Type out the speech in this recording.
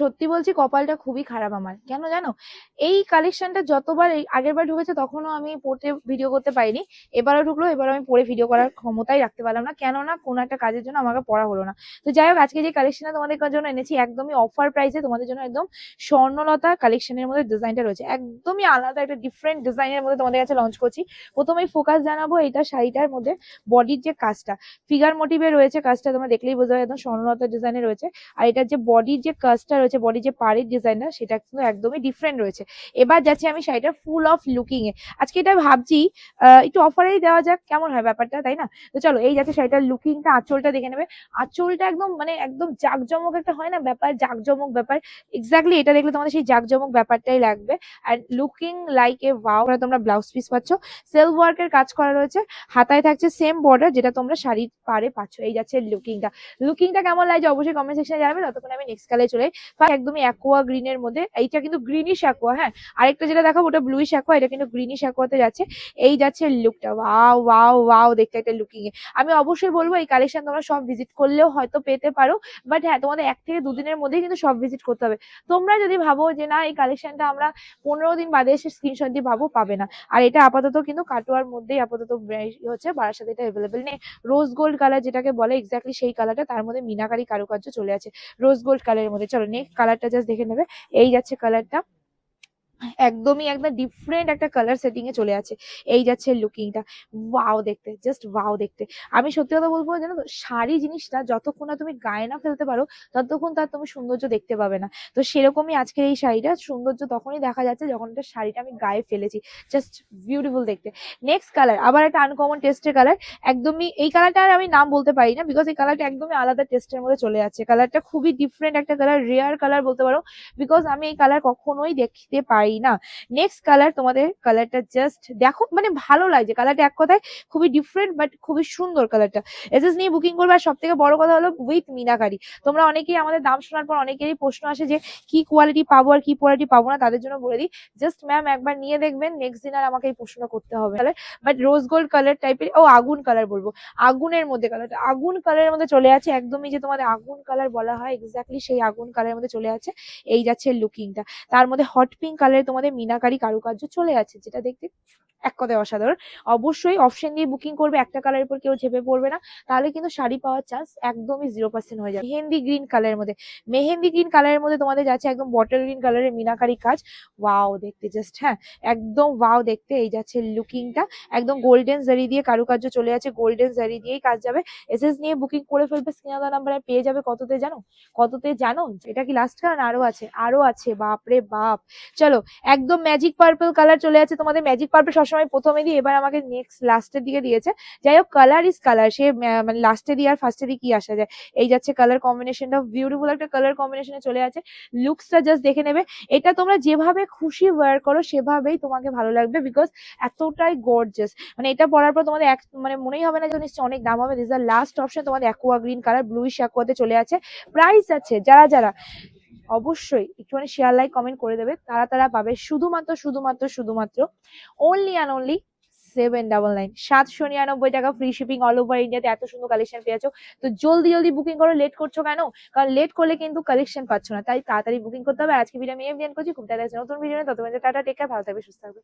সত্যি বলছি কপালটা খুবই খারাপ আমার। কেন জানো? এই কালেকশনটা যতবার আগের বার ঢুকেছে তখনও আমি পড়তে ভিডিও করতে পারিনি। এবারও ঢুকলো এবার আমি পড়ে ভিডিও করার ক্ষমতাই রাখতে পারলাম না। কেননা কোনো একটা কাজের জন্য আমাকে পড়া হলো না। তো যাই হোক, আজকে যে কালেকশনটা তোমাদের জন্য এনেছি, একদমই অফার প্রাইসে তোমাদের জন্য একদম স্বর্ণলতা কালেকশনের মধ্যে ডিজাইনটা রয়েছে। একদমই আলাদা একটা ডিফারেন্ট ডিজাইনের মধ্যে তোমাদের কাছে লঞ্চ করছি। প্রথমেই ফোকাস জানাব এটা শাড়িটার মধ্যে বডির যে কাজটা। ফিগার মোটিভে রয়েছে কাজটা, তোমরা দেখলেই বোঝা যায় একদম স্বর্ণলতা ডিজাইনে রয়েছে। আর এটার যে বডির যে কাজটা রয়েছে বডির যে পাড়ের ডিজাইনটা সেটা কিন্তু একদমই ডিফারেন্ট রয়েছে। এবার যাচ্ছি আমি শাড়িটা ফুল অফ লুকিং এ। আজকে এটা ভাবছি একটু অফারেই দেওয়া যাক, কেমন হয় ব্যাপারটা, তাই না? তো চলো, এই যাচ্ছে শাড়িটার লুকিংটা আঁচলটা দেখে নেবে। আঁচলটা একদম মানে একদম জাকজমক একটা হয় না ব্যাপার, জাকজমক ব্যাপার। এক্স্যাক্টলি এটা দেখলে তোমাদের সেই জাকজমক ব্যাপারটাই লাগবে। আর লুকিং লাইক এ ওয়াও তোমরা ব্লাউজ পিস পাচ্ছ। সেলফ ওয়ার্কের কাজ করা রয়েছে। হাতায় থাকছে সেম বর্ডার যেটা তোমরা শাড়ির পারে পাচ্ছ। এই যাচ্ছে লুকিংটা লুকিংটা কেমন লাগছে অবশ্যই কমেন্ট সেকশনে জানাবে। ততক্ষণ আমি নেক্সট কালে চলে। একদমই অ্যাকোয়া গ্রিনের মধ্যে, এইটা কিন্তু গ্রিনিশ অ্যাকোয়া হ্যাঁ? আরেকটা যেটা দেখাবো, ওটা ব্লুইশ অ্যাকোয়া এটা কিন্তু গ্রিনিশ অ্যাকোয়াতে যাচ্ছে। এই যাচ্ছে লুকটা ওয়াও ওয়াও ওয়াও দেখতে একটা লুকিং এ। আমি অবশ্যই বলব, এই কালেকশন তোমরা সব ভিজিট করলেও হয়তো পেতে পারো বাট হ্যাঁ তোমাদের এক থেকে দুদিনের মধ্যেই কিন্তু সব ভিজিট করতে হবে। তোমরা যদি ভাবো যে না, এই কালেকশনটা আমরা পনেরো দিন বাদে এসে স্ক্রিনশট দিয়ে ভাবো, পাবে না। আর এটা আপাতত কিন্তু কাটোয়ার মধ্যেই আপাতত হচ্ছে বারাসাতে এটা অ্যাভেলেবেল নেই। রোজ গোল্ড কালার যেটাকে বলে এক্স্যাক্টলি সেই কালারটা তার মধ্যে মিনাকারি কারুকার্য চলে আছে। রোজ গোল্ড কালারের মধ্যে। চলো নেক্সট কালারটা জাস্ট দেখে নেবে। এই যাচ্ছে কালারটা একদমই একদম ডিফারেন্ট একটা কালার সেটিং এ চলে আছে। এই যাচ্ছে লুকিংটা ওয়াও দেখতে জাস্ট ওয়াও দেখতে। আমি সত্যি কথা বলব, জানো তো, শাড়ি জিনিসটা যতক্ষণ না তুমি গায়ে না ফেলতে পারো, ততক্ষণ তার তুমি সৌন্দর্য দেখতে পাবে না। তো সেরকমই আজকের এই শাড়িটা, সৌন্দর্য তখনই দেখা যাচ্ছে যখন এটা শাড়িটা আমি গায়ে ফেলেছি। জাস্ট বিউটিফুল দেখতে। নেক্সট কালার আবার একটা আনকমন টেস্টের কালার একদমই এই কালারটা আর আমি নাম বলতে পারি না বিকজ এই কালারটা একদমই আলাদা টেস্টের মধ্যে চলে যাচ্ছে। কালারটা খুবই ডিফারেন্ট একটা কালার রেয়ার কালার বলতে পারো। বিকজ আমি এই কালার কখনোই দেখতে পাই না। নেক্সট কালার তোমাদের কালারটা জাস্ট দেখো মানে ভালো লাগছে। কালারটা এক কথায় খুবই ডিফারেন্ট বাট খুবই সুন্দর কালারটা এসএস নিয়ে বুকিং করবে আর সব থেকে বড় কথা হলো উইথ মিনাকারি। তোমরা অনেকেই আমাদের দাম শোনার পর অনেকেরই প্রশ্ন আসে যে, কি কোয়ালিটি পাবো আর কি কোয়ালিটি পাবো না? তাদের জন্য বলে দিই জাস্ট ম্যাম একবার নিয়ে দেখবেন নেক্সট দিন আর আমাকে এই প্রশ্ন করতে হবে। বাট রোজ গোল্ড কালার টাইপের ও আগুন কালার বলব। আগুনের মধ্যে কালারটা আগুন কালারের মধ্যে চলে আছে একদমই যে তোমাদের আগুন কালার বলা হয় এক্স্যাক্টলি সেই আগুন কালারের মধ্যে চলে আছে। এই যাচ্ছে লুকিংটা তার মধ্যে হট পিঙ্ক কালারে তোমাদের মিনাকারী কারুকার্য চলে আছে যেটা দেখতে এক কথায় অসাধারণ। অবশ্যই অপশন দিয়ে বুকিং করবে, একটা কালারের উপর কেউ ঝেপে পড়বে না। তাহলে কিন্তু শাড়ি পাওয়ার চান্স একদমই জিরো পার্সেন্ট হয়ে যাবে। মেহেন্দি গ্রিন কালারের মধ্যে। মেহেন্দি গ্রিন কালারের মধ্যে তোমাদের যাচ্ছে একদম বটল গ্রিন কালারের মিনাকারি কাজ। ওয়াও দেখতে জাস্ট হ্যাঁ একদম ওয়াও দেখতে। এই যাচ্ছে লুকিংটা একদম গোল্ডেন জারি দিয়ে কারুকার্য চলে যাচ্ছে। গোল্ডেন জারি দিয়েই কাজ যাবে। এসএস নিয়ে বুকিং করে ফেলবে স্ক্রিনাদা নাম্বারে পেয়ে যাবে। কততে জানো? কততে জানো? এটা কি লাস্ট কারণ আরও আছে? আরও আছে, বাপরে বাপ। চলো, একদম ম্যাজিক পার্পল কালার চলে আছে তোমাদের। ম্যাজিক পার্পল সবসময় প্রথমে দিয়ে এবার আমাকে নেক্সট লাস্টের দিকে দিয়েছে। যাই হোক কালার ইজ কালার সে মানে লাস্টে দিয়ে আর ফার্স্টে দিয়ে কি আসা যায়? এই যাচ্ছে কালার কম্বিনেশনটা বিউটিফুল একটা কালার কম্বিনেশনে চলে আছে। লুকসটা জাস্ট দেখে নেবে। এটা তোমরা যেভাবে খুশি ওয়্যার করো, সেভাবেই তোমাকে ভালো লাগবে বিকজ এতটাই গর্জাস মানে এটা পরার পর তোমাদের এক মানে মনেই হবে না যে নিশ্চয়ই অনেক দাম হবে। দিস আর লাস্ট অপশন তোমাদের অ্যাকোয়া গ্রিন কালার ব্লুইশ অ্যাকোয়াতে চলে আছে। প্রাইস আছে, যারা যারা অবশ্যই একটুখানি শেয়ার লাইক কমেন্ট করে দেবে। তারা তারা পাবে শুধুমাত্র শুধুমাত্র শুধুমাত্র only and only seven double nine সাতশো নিরানব্বই টাকা ফ্রি শিপিং অল ওভার ইন্ডিয়াতে এত সুন্দর কালেকশন পেয়েছ তো জলদি জলদি বুকিং করো। লেট করছ কেন? কারণ লেট করলে কিন্তু কালেকশন পাচ্ছ না। তাই তাড়াতাড়ি বুকিং করতে হবে। আজকে ভিডিও আমি এফ করছি। খুব তাড়াতাড়ি নতুন ভিডিও ততক্ষণ টাটা টেক কেয়ার ভালো থাকবে, সুস্থ থাকবে।